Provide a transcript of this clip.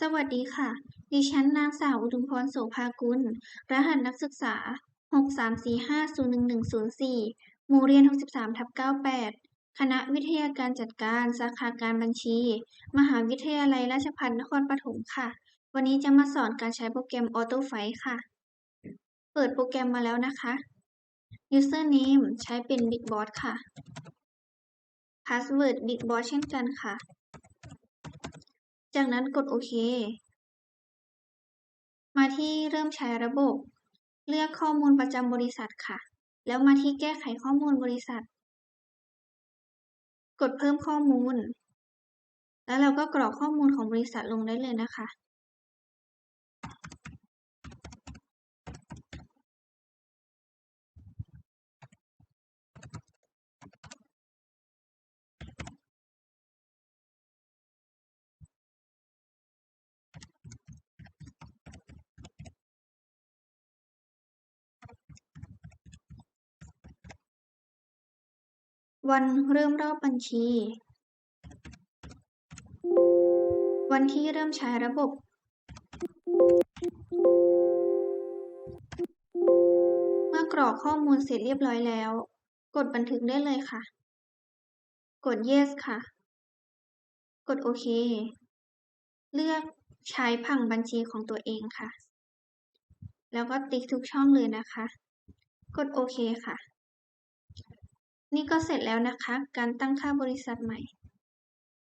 สวัสดีค่ะ ดิฉันนางสาวอุทุมพรโสภากุล รหัสนักศึกษา 634501104 หมู่เรียน 63ทับ98 คณะวิทยาการจัดการ สาขาการบัญชี มหาวิทยาลัยราชภัฏนครปฐมค่ะ วันนี้จะมาสอนการใช้โปรแกรม AutoFight ค่ะ เปิดโปรแกรมมาแล้วนะคะ Username ใช้เป็น BigBoss ค่ะ Password BigBoss เช่นกันค่ะ จากนั้นกดโอเค มาที่เริ่มใช้ระบบ เลือกข้อมูลประจำบริษัทค่ะ แล้วมาที่แก้ไขข้อมูลบริษัท กดเพิ่มข้อมูล แล้วเราก็กรอกข้อมูลของบริษัทลงได้เลยนะคะ วันเริ่มรอบบัญชี วันที่เริ่มใช้ระบบ เมื่อกรอกข้อมูลเสร็จเรียบร้อยแล้ว กดบันทึกได้เลยค่ะ กด yes ค่ะ กดโอเค เลือกใช้ผังบัญชีของตัวเองค่ะ แล้วก็ติ๊กทุกช่องเลยนะคะ กดโอเคค่ะ นี่ก็เสร็จแล้วนะคะ การตั้งค่าบริษัทใหม่